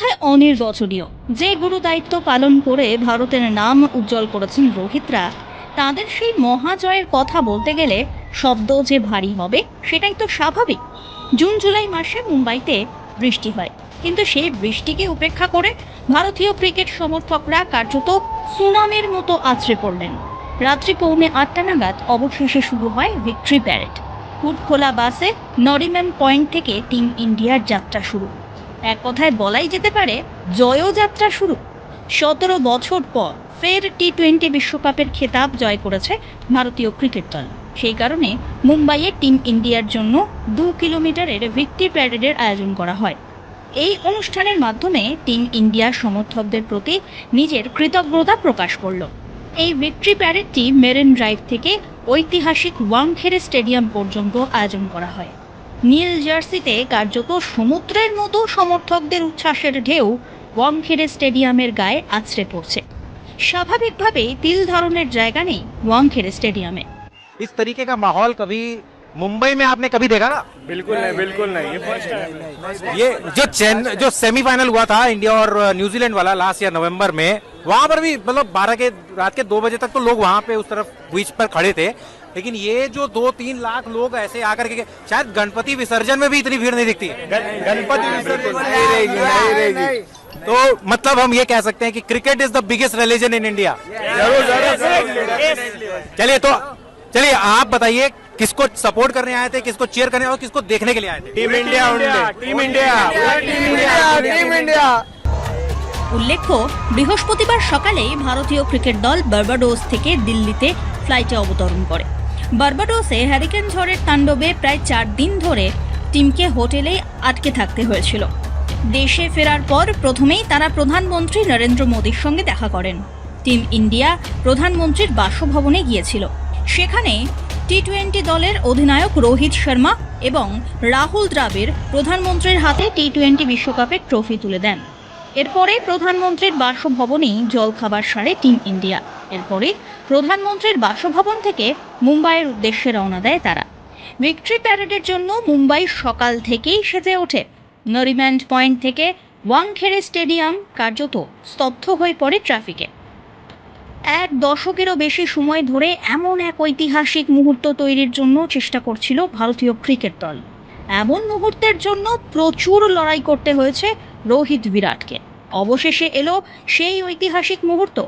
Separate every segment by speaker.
Speaker 1: কথায় অনির্বচনীয়। যে গুরু দায়িত্ব পালন করে ভারতের নাম উজ্জ্বল করেছেন রোহিতরা, তাদের সেই মহাজয়ের কথা বলতে গেলে শব্দ যে ভারী হবে, সেটাই তো স্বাভাবিক। জুন, জুলাই মাসে মুম্বাইতে বৃষ্টি হয়। কিন্তু সেই বৃষ্টিকে উপেক্ষা করে ভারতীয় ক্রিকেট সমর্থকরা কার্যত সুনামের মতো আছড়ে পড়লেন। রাত্রি পৌনে আটটা নাগাদ অবশেষে শুরু হয় ভিক্টরি প্যারেড খোলা বাসে নরিম্যান পয়েন্ট থেকে টিম ইন্ডিয়ার যাত্রা শুরু। এক কথায় বলাই যেতে পারে জয়যাত্রা শুরু। সতেরো বছর পর ফের টি টোয়েন্টি বিশ্বকাপের খেতাব জয় করেছে ভারতীয় ক্রিকেট দল। সেই কারণে মুম্বাইয়ে টিম ইন্ডিয়ার জন্য দু কিলোমিটারের ভিক্টরি প্যারেডের আয়োজন করা হয়। এই অনুষ্ঠানের মাধ্যমে টিম ইন্ডিয়ার সমর্থকদের প্রতি নিজের কৃতজ্ঞতা প্রকাশ করল। এই ভিক্টরি প্যারেডটি মেরিন ড্রাইভ থেকে ঐতিহাসিক ওয়াংখেড়ে স্টেডিয়াম পর্যন্ত আয়োজন করা হয়। নীল জার্সিতে কার্যত সমুদ্রের মতো সমর্থকদের উচ্ছ্বাসের ঢেউ ওয়াংখেড়ে স্টেডিয়ামের গায়ে আছড়ে পড়ছে স্বাভাবিকভাবেই তিল ধরনের জায়গা নেই ওয়াংখেড়ে স্টেডিয়ামে
Speaker 2: इस तरीके का माहौल कभी मुंबई में आपने कभी देखा था
Speaker 3: बिल्कुल नहीं बिल्कुल नहीं ये फर्स्ट टाइम
Speaker 2: ये जो चेन जो सेमीफाइनल हुआ था इंडिया और न्यूजीलैंड वाला लास्ट ईयर नवंबर में वहां पर भी मतलब बारह के रात के दो बजे तक तो लोग वहां पे उस तरफ बीच पर खड़े थे लेकिन ये जो दो तीन लाख लोग ऐसे आकर के शायद गणपति विसर्जन में भी इतनी भीड़ नहीं दिखती
Speaker 3: गणपति विसर्जन नहीं रहेगी नहीं रहेगी
Speaker 2: तो मतलब हम ये कह सकते हैं कि cricket is the biggest religion in India
Speaker 3: जरूर जरूर
Speaker 2: चलिए तो चलिए आप बताइए किसको सपोर्ट करने आए थे किसको चेयर करने और किसको देखने के लिए आए थे
Speaker 3: team India team India team India team India
Speaker 1: উল্লেখ্য বৃহস্পতিবার সকালেই ভারতীয় ক্রিকেট দল বার্বাডোস থেকে দিল্লিতে ফ্লাইটে অবতরণ করে বার্বাডোসে হ্যারিকেন ঝড়ের তাণ্ডবে প্রায় চার দিন ধরে টিমকে হোটেলেই আটকে থাকতে হয়েছিল। দেশে ফেরার পর প্রথমেই তারা প্রধানমন্ত্রী নরেন্দ্র মোদীর সঙ্গে দেখা করেন। টিম ইন্ডিয়া প্রধানমন্ত্রীর বাসভবনে গিয়েছিল। সেখানে টি টোয়েন্টি দলের অধিনায়ক রোহিত শর্মা এবং রাহুল দ্রাবিড় প্রধানমন্ত্রীর হাতে টি টোয়েন্টি বিশ্বকাপের ট্রফি তুলে দেন। এরপরে প্রধানমন্ত্রীর বাসভবনেই জলখাবার সারে টিম ইন্ডিয়া। এরপরে প্রধানমন্ত্রীর বাসভবন থেকে মুম্বাইয়ের উদ্দেশ্যে রওনা দেয় তারা। ভিক্টরি প্যারেডের জন্য মুম্বাই সকাল থেকেই সেজে ওঠে। নরিম্যান্ড পয়েন্ট থেকে ওয়াংখেড়ে স্টেডিয়াম কার্যত স্তব্ধ হয়ে পড়ে ট্রাফিকে। এক দশকেরও বেশি সময় ধরে এমন এক ঐতিহাসিক মুহূর্ত তৈরির জন্য চেষ্টা করছিল ভারতীয় ক্রিকেট দল। এমন মুহূর্তের জন্য প্রচুর লড়াই করতে হয়েছে রোহিত বিরাটকে। অবশেষে এলো সেই ঐতিহাসিক মুহূর্ত।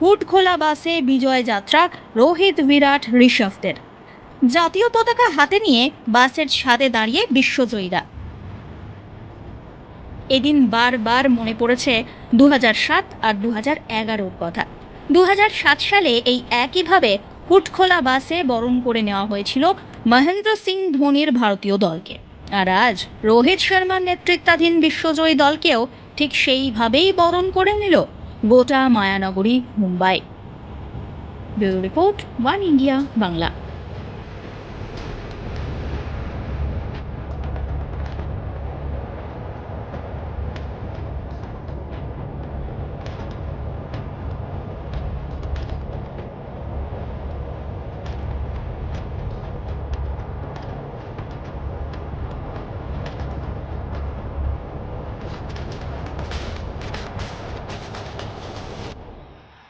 Speaker 1: হুট খোলা বাসে বিজয় যাত্রা রোহিত বিরাট ঋষভদের। জাতীয় পতাকা হাতে নিয়ে বাসের ছাদে দাঁড়িয়ে বিশ্বজয়ীরা। এদিন বারবার মনে পড়েছে দু সাত আর দু হাজার এগারোর কথা। দু সাত সালে এই একইভাবে হুটখোলা বাসে বরণ করে নেওয়া হয়েছিল মহেন্দ্র সিং ধোনির ভারতীয় দলকে। আর আজ রোহিত শর্মার নেতৃত্বাধীন বিশ্বজয়ী দলকেও ঠিক সেইভাবেই বরণ করে নিল গোটা Mayanagari, Mumbai. Bureau report, one India, Bangla.